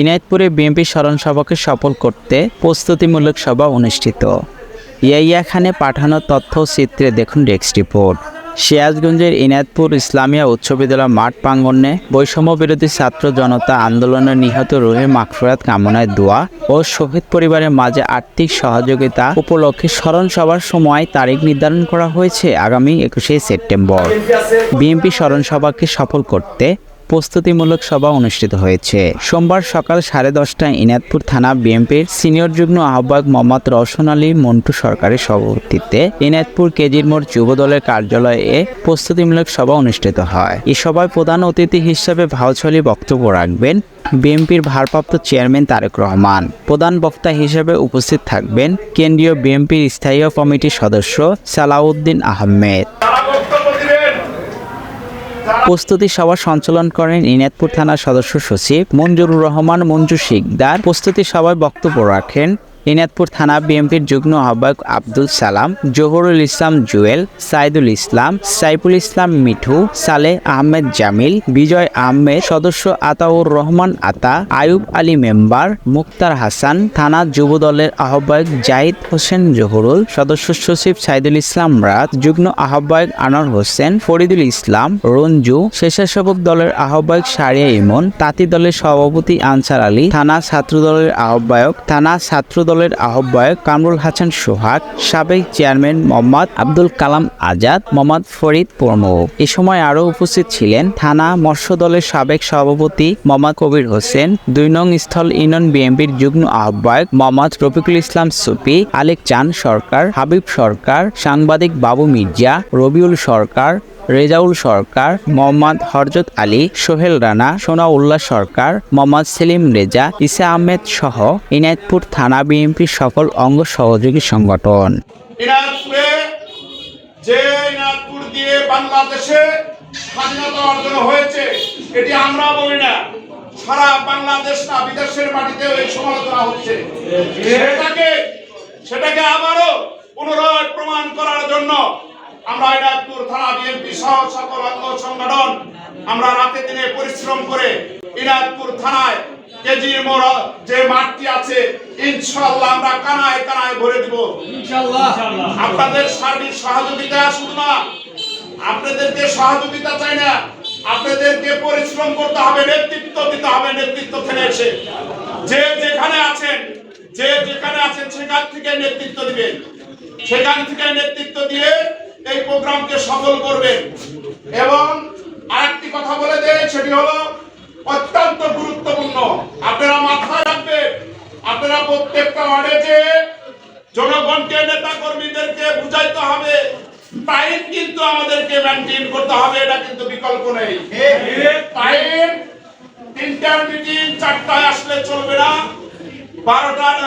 ইনায়তপুরে BNP স্মরণ সভাকে সফল করতে প্রস্তুতিমূলক সভা অনুষ্ঠিত। ইয়াইয়া খানে পাঠানো তথ্য চিত্রে দেখুন ডেস্ক রিপোর্ট। সিরাজগঞ্জের ইনায়তপুর ইসলামিয়া উচ্চ বিদ্যালয় মাঠ প্রাঙ্গণে বৈষম্য বিরোধী ছাত্র জনতা আন্দোলনে নিহত রুহের মাগফিরাত কামনায় দোয়া ও শহীদ পরিবারের মাঝে আর্থিক সহযোগিতা উপলক্ষে স্মরণ সভার সময় তারিখ নির্ধারণ করা হয়েছে আগামী একুশে সেপ্টেম্বর। বিএনপি স্মরণ সভাকে সফল করতে প্রস্তুতিমূলক সভা অনুষ্ঠিত হয়েছে। সোমবার সকাল সাড়ে দশটায় ইনাদপুর থানা বিএনপির সিনিয়র যুগ্ম আহ্বায়ক মোহাম্মদ রওশন আলী মন্টু সরকারের সভাপতিত্বে ইনাদপুর কেজির মোড় যুব দলের কার্যালয়ে প্রস্তুতিমূলক সভা অনুষ্ঠিত হয়। এই সভায় প্রধান অতিথি হিসেবে ভাউছলি বক্তব্য রাখবেন বিএনপির ভারপ্রাপ্ত চেয়ারম্যান তারেক রহমান। প্রধান বক্তা হিসেবে উপস্থিত থাকবেন কেন্দ্রীয় বিএনপির স্থায়ী কমিটির সদস্য সালাউদ্দিন আহমেদ। প্রস্তুতি সভা সঞ্চালন করেন ইনাদপুর থানার সদস্য সচিব মঞ্জুরুর রহমান মঞ্জু শিকদার। প্রস্তুতি সভায় বক্তব্য রাখেন ইনাদপুর থানা বিএনপির যুগ্ম আহ্বায়ক আব্দুল সালাম, জহুরুল ইসলাম জুয়েল, সাইদুল ইসলাম, সাইফুল ইসলাম মিঠু, সালে আহমেদ জামিল, বিজয় আহমেদ, সদস্য আতাউর রহমান আতা, আয়ুব আলী মেম্বার, মুক্তার হাসান, থানা যুব দলের আহ্বায়ক জাহিদ হোসেন জহুরুল, সদস্য সচিব সাইদুল ইসলাম রাত, যুগ্ম আহ্বায়ক আনোয়ার হোসেন, ফরিদুল ইসলাম, রঞ্জু, স্বেচ্ছাসেবক দলের আহ্বায়ক সারিয়া ইমন, তাঁতি দলের সভাপতি আনসার আলী, থানা ছাত্র দলের আহ্বায়ক, থানা ছাত্র দলের আহ্বায়ক কামরুল হাসান সোহাগ, সাবেক চেয়ারম্যান মোহাম্মদ আব্দুল কালাম আজাদ, মোহাম্মদ ফরিদ প্রমুখ। এ সময় আরও উপস্থিত ছিলেন থানা মৎস্য দলের সাবেক সভাপতি মোহাম্মদ কবির হোসেন, দুই নং স্থল ইউনিয়ন বিএনপির যুগ্ম আহ্বায়ক মোহাম্মদ রফিকুল ইসলাম সুপি আলেক চান সরকার, হাবিব সরকার, সাংবাদিক বাবু মির্জা, রবিউল সরকার রেজাউল সরকার, মোহাম্মদ হরজত আলী, সোহেল রানা, সোনাউল্লাহ সরকার, মোহাম্মদ সেলিম রেজা, ইসা আহমেদ সহ ইনায়তপুর থানা বিএনপির সকল অঙ্গ সহযোগী সংগঠন। সারা বাংলাদেশ না, বিদেশের মাটিতেও এই সমালোচনা হচ্ছে। সেটাকে সেটাকে আবারও পুনরায় প্রমাণ করার জন্য আমরা ইনাদপুর থানা বিএনপি সহ সকল অঙ্গ সংগঠন আমরা রাতে দিনে পরিশ্রম করে ইনাদপুর থানায় কেজি যে মাঠটি আছে ইনশাআল্লাহ আমরা কানায় কানায় ভরে দিব। আপনাদের সার্বিক সহযোগিতা শুধু না আপনাদেরকে সহযোগিতা চাই না আপনাদেরকে পরিশ্রম করতে হবে নেতৃত্ব দিতে হবে নেতৃত্ব থেকে এসে। যে যেখানে আছেন যে যেখানে আছেন সেখান থেকে নেতৃত্ব দিবেন। সেখান থেকে নেতৃত্ব দিয়ে প্রোগ্রামকে সফল করবেন এবং আরেকটি কথা বলে দেয় সেটি হলো অত্যন্ত গুরুত্বপূর্ণ। আপনারা মাথায় রাখবেন আপনারা প্রত্যেকটা ওয়ার্ডে যে জনগণকে নেতা কর্মীদেরকে বুঝাইতে হবে টাইম কিন্তু আমাদেরকে মেনটেন করতে হবে, এটা কিন্তু বিকল্প নেই। টাইম তিনটার মিটিং চারটায় আসলে চলবে না, বারোটার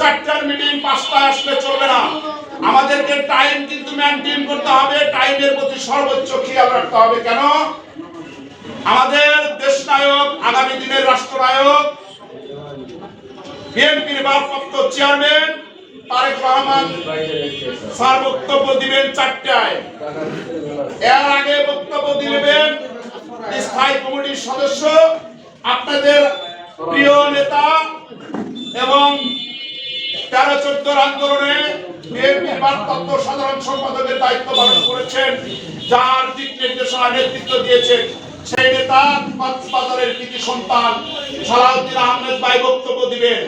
চারটার মিটিং পাঁচটায় আসলে চলবে না। আমাদেরকে টাইম কিন্তু মেনটেন করতে হবে টাইমের প্রতি সর্বোচ্চ খেয়াল রাখতে হবে, কেন? আমাদের দেশ নায়ক আগামী দিনের রাষ্ট্রনায়ক, বিএনপির ভারপ্রাপ্ত চেয়ারম্যান তারেক রহমান স্যার বক্তব্য দিবেন চারটায়। এর আগে বক্তব্য দিবেন স্থায়ী কমিটির সদস্য, আপনাদের প্রিয় নেতা এবং তেরো চোদ্দর আন্দোলনে বিএনপির ভারপ্রাপ্ত সাধারণ সম্পাদকের দায়িত্ব পালন করেছেন, যার দিক নির্দেশনা নেতৃত্ব দিয়েছেন সেই নেতা বাজারের কৃতি সন্তান সালাউদ্দিন আহমেদ ভাই বক্তব্য দিবেন।